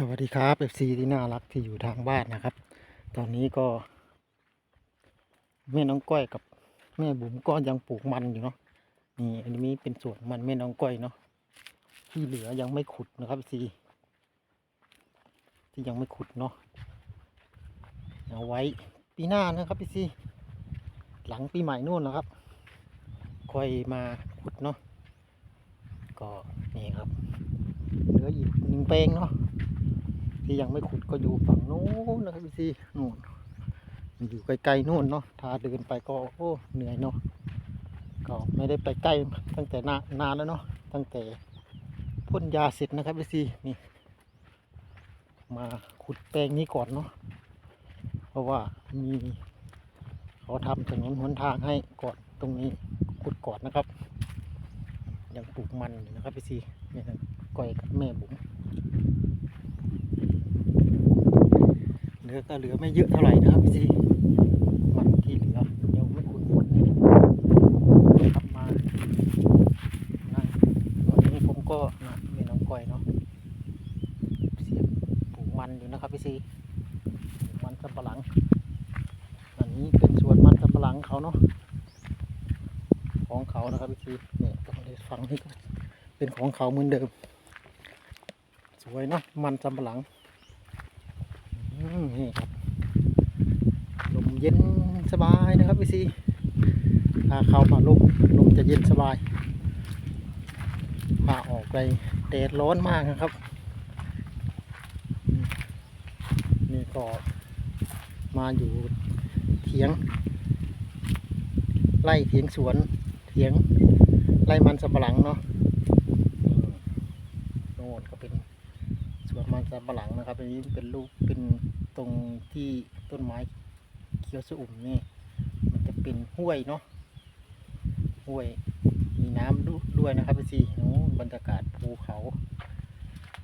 สวัสดีครับ FC ที่น่ารักที่อยู่ทางบ้านนะครับ ตอนนี้ก็ แม่น้องก้อยกับ แม่บุ๋มก็ยังปลูกมันอยู่เนาะนี่อันนี้เป็นส่วนมันแม่น้องก้อยเนาะที่เหลือยังไม่ขุดนะครับ FC ที่ยังไม่ขุดเนาะเอาไว้ปีหน้านะครับ FC หลังปีใหม่นู่นนะครับค่อยมาขุดเนาะก็นี่ครับเหลืออีกหนึ่งแปลงเนาะ ที่ยังไม่ขุดก็อยู่ฝั่งโน้นนะครับพี่ซีนู่นอยู่ไกลๆนู่นเนาะถ้าเดินไปก็โอ้เหนื่อยเนาะก็ไม่ได้ไปใกล้ตั้งแต่นานานแล้วเนาะตั้งแต่พ่นยาเสร็จนะครับพี่ซีนี่ มาขุดแปลงนี้ก่อนเนาะเพราะว่ามีเขาทำถนนหนทางให้ก่อนตรงนี้ขุดก่อนนะครับยังปลูกมันอยู่นะครับพี่ซีเนี่ยก้อยกับแม่บุ๋ม เหลือก็เหลือไม่เยอะเท่าไหร่นะครับพี่ซีมันที่เหลือยังไม่ขุดหมดครับมานั่งวันนี้ผมก็นะมีน้องก้อยเนาะเสียบปลูกมันอยู่นะครับพี่ซีปลูกมันสำปะหลัง อันนี้เป็นสวนมันสำปะหลังเขาเนาะของเขานะครับพี่ซีเนี่ยตรงนี้ฝั่งนี้ก็เป็นของเขาเหมือนเดิม สวยเนาะมันสำปะหลัง นี่ครับลมเย็นสบายนะครับพี่ซีพาเขามาลมลมจะเย็นสบายพาออกไปแดดร้อนมากนะครับ นี่ก็มาอยู่เถียง ไล่เถียงสวนเถียงไร่มันสำปะหลังเนาะโน่นก็เป็นสวนมันสำปะหลังนะครับอันนี้เป็นลูกเป็น ตรงที่ต้นไม้เขียวสอุ่มนี่มันจะเป็นห้วยเนาะห้วย มีน้ำดูด้วยนะครับพี่ซีโน้บรรยากาศภูเขา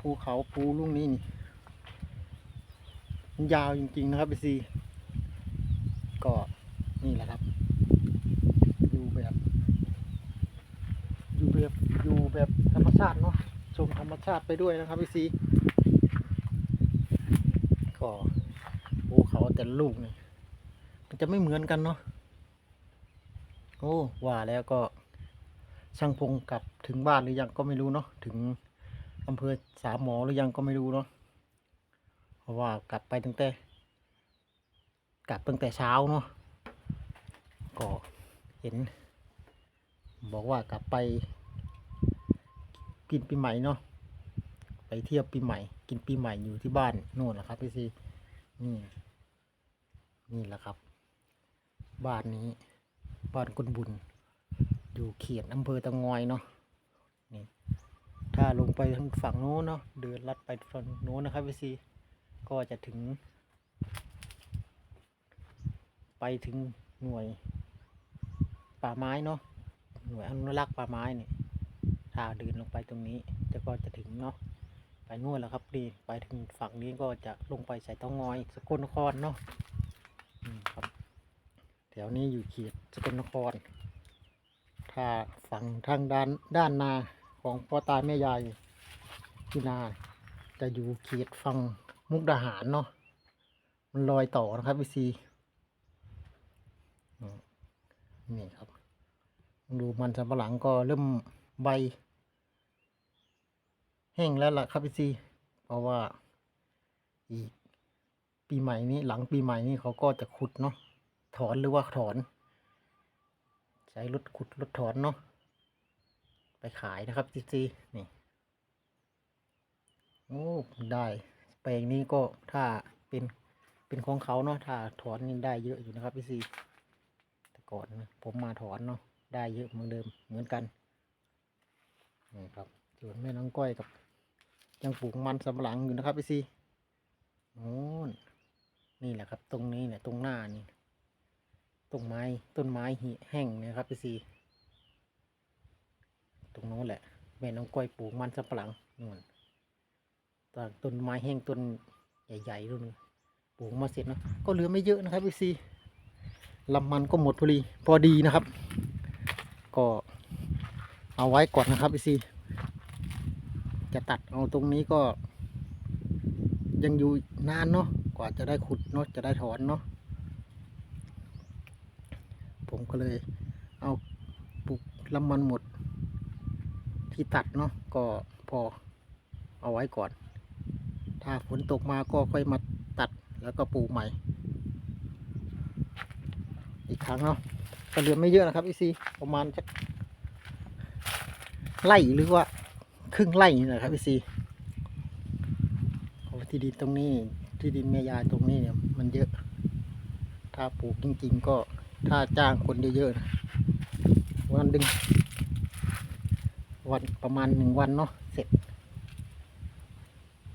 ภูเขาภูลุงนี้นี่ยาวจริงๆนะครับพี่ซีก็นี่แหละครับอยู่แบบอยู่แบบอยู่แบบธรรมชาติเนาะชมธรรมชาติไปด้วยนะครับพี่ซีก็ ภูเขาแต่ลูกนี่มันจะไม่เหมือนกันเนาะโอ้ว่าแล้วก็ช่างพงกลับถึงบ้านหรือยังก็ไม่รู้เนาะถึงอำเภอสามหมอหรือยังก็ไม่รู้เนาะเพราะว่ากลับไปตั้งแต่ กลับตั้งแต่เช้าเนาะก็เห็น บอกว่ากลับไป กินปีใหม่เนาะไปเที่ยวปีใหม่ กินปีใหม่อยู่ที่บ้านนู่นแหละครับพี่ซี นี่ นี่แหละครับ บ้านนี้ บ้านกุนบุญ อยู่เขียนอำเภอตะงอยเนาะนี่ถ้าลงไปทางฝั่งโน้นเนาะเดินลัดไปฝั่งโน้นนะครับพี่ซีก็จะถึง ไปถึงหน่วย ป่าไม้เนาะหน่วยอนุรักษ์ป่าไม้นี่ถ้าเดินลงไปตรงนี้จะก็จะถึงเนาะ ไปนู่นแล้วครับดีไปถึงฝั่งนี้ก็จะลงไปใส่เตางอย สกลนครเนาะอืมครับแถวนี้อยู่เขตสกลนคร ถ้าฝั่งทางด้านด้านนาของพ่อตาแม่ยายที่นาจะอยู่เขตฝั่งมุกดาหารเนาะมันลอยต่อนะครับพี่ซีนี่ครับ ดูมันสำปะหลังก็เริ่มใบ แห้งแล้วล่ะครับพี่ซีเพราะว่าอีกปีใหม่นี้หลังปีใหม่นี้เขาก็จะขุดเนาะถอนหรือว่าถอน ใช้รถขุดรถถอนเนาะไปขายนะครับพี่ซีนี่โอ้ได้แปลงนี้ก็ถ้าเป็นเป็นของเขาเนาะถ้าถอนนี่ได้เยอะอยู่นะครับพี่ซีแต่ก่อนนะผมมาถอนเนาะได้เยอะเหมือนเดิมเหมือนกันนี่ครับส่วนแม่น้องก้อยกับ ยังปลูกมันสำปะหลังอยู่นะครับพี่ซีโน่นนี่แหละครับ ตรงนี้เนี่ยตรงหน้านี่ต้นไม้ต้นไม้หิแห้งนะครับพี่ซีตรงโน้นแหละ แม่น้องก้อยปลูกมันสำปะหลังนู่นตอนต้นไม้แห้งต้นใหญ่ๆรุ่นนี้ปลูกมาเสร็จเนาะก็เหลือไม่เยอะนะครับพี่ซีลำมันก็หมดพอดีพอดีนะครับ ก็เอาไว้ก่อนนะครับพี่ซี จะตัดเอาตรงนี้ก็ ยังอยู่นานเนาะกว่าจะได้ขุดเนาะจะได้ถอนเนาะผมก็เลยเอาปลูกลำมันหมด ที่ตัดเนาะก็พอเอาไว้ก่อน ถ้าฝนตกมาก็ค่อยมาตัดแล้วก็ปลูกใหม่ อีกครั้งเนาะก็เหลือไม่เยอะนะครับอีซีประมาณไร่หรือว่า ครึ่งไร่นี่แหละครับอีซีที่ดินตรงนี้ ที่ดินแม่ยายตรงนี้เนี่ย มันเยอะ ถ้าปลูกจริง ๆ ก็ถ้าจ้างคนเยอะๆนะวันดึง วันประมาณหนึ่งวันเนาะเสร็จ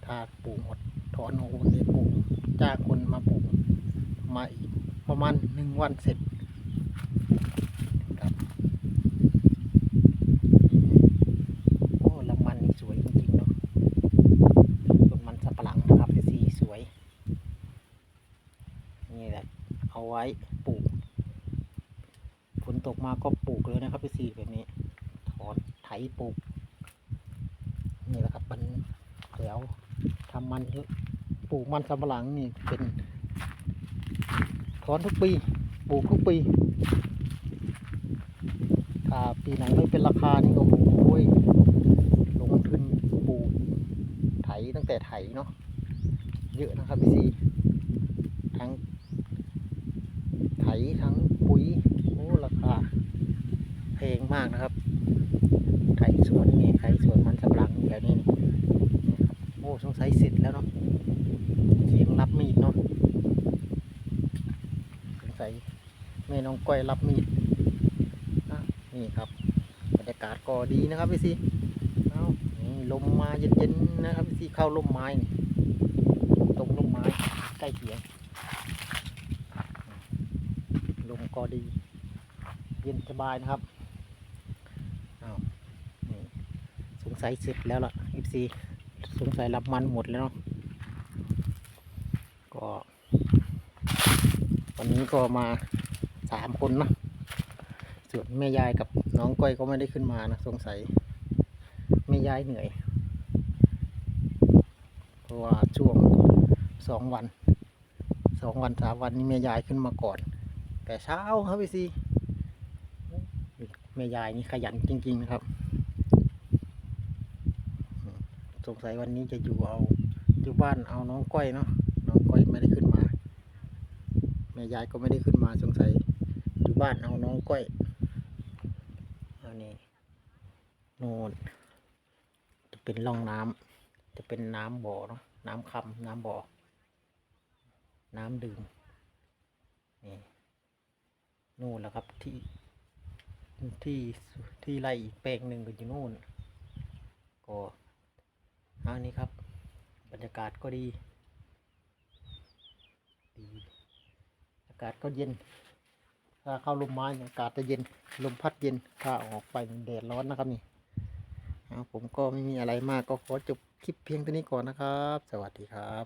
ถ้าปลูกหมดถอนโอ้โหเดี๋ยปลูกจ้างคนมาปลูกมาอีกประมาณหนึ่งวันเสร็จครับโอ้ลำมันนี่สวยจริงๆเนาะต้นมันสับปะหลังนะครับสีสวย นี่แหละ เอาไว้ ปลูกฝนตกมาก็ปลูกเลยนะครับพี่สีแบบนี้ ถอนไถปลูก นี่แหละครับมันเดี๋ยวทำมันปลูกมันสำปะหลังนี่เป็นถอนทุกปีปลูกทุกปีถ้าปีไหนไม่เป็นราคานี่ก็โอ้โยลงทุนปลูกไถตั้งแต่ไถเนาะเยอะนะครับพี่ซีทั้ง ทั้งปุ๋ยโอ้ราคาแพงมากนะครับ ไถสวนนี่ไถสวนมันสำปะหลังแถวนี้นี่โอ้สงสัยเสร็จแล้วเนาะเสียงรับมีดเนาะสงสัยแม่น้องก้อยรับมีดอะนี่ครับบรรยากาศก็ดีนะครับพี่ซีเอานี่ลมมาเย็นๆนะครับพี่ซีเข้าร่มไม้นี่ตรงร่มไม้ใกล้เคียง ลมก็ดี เย็นสบายนะครับนี่สงสัยเสร็จแล้วล่ะอีซีสงสัยรับมันหมดแล้วเนาะก็วันนี้ก็มาสามคนนะส่วนแม่ยายกับน้องก้อยก็ไม่ได้ขึ้นมานะสงสัยแม่ยายเหนื่อยเพราะว่าช่วงสองวันสองวันสามวันนี้แม่ยายขึ้นมาก่อน แต่เช้าครับพี่ซีแม่ยายนี่ขยันจริง ๆ นะครับ สงสัยวันนี้จะอยู่เอาอยู่บ้านเอาน้องก้อยเนาะน้องก้อยไม่ได้ขึ้นมาแม่ยายก็ไม่ได้ขึ้นมาสงสัยอยู่บ้านเอาน้องก้อยเอานี่โน่นจะเป็นร่องน้ำจะเป็นน้ำบ่อเนาะน้ำคำน้ำบ่อน้ำดื่มนี่ นู่นแหละครับที่ที่ที่ไรอีกแปลงหนึ่งก็อยู่นู่น ก็อันนี้ครับ บรรยากาศก็ดีดี อากาศก็เย็น ถ้าเข้าลมไม้เนี่ยอากาศจะเย็น ลมพัดเย็น ถ้าออกไปแดดร้อนนะครับนี่ผมก็ไม่มีอะไรมากก็ขอจบคลิปเพียงเท่านี้ก่อนนะครับ สวัสดีครับ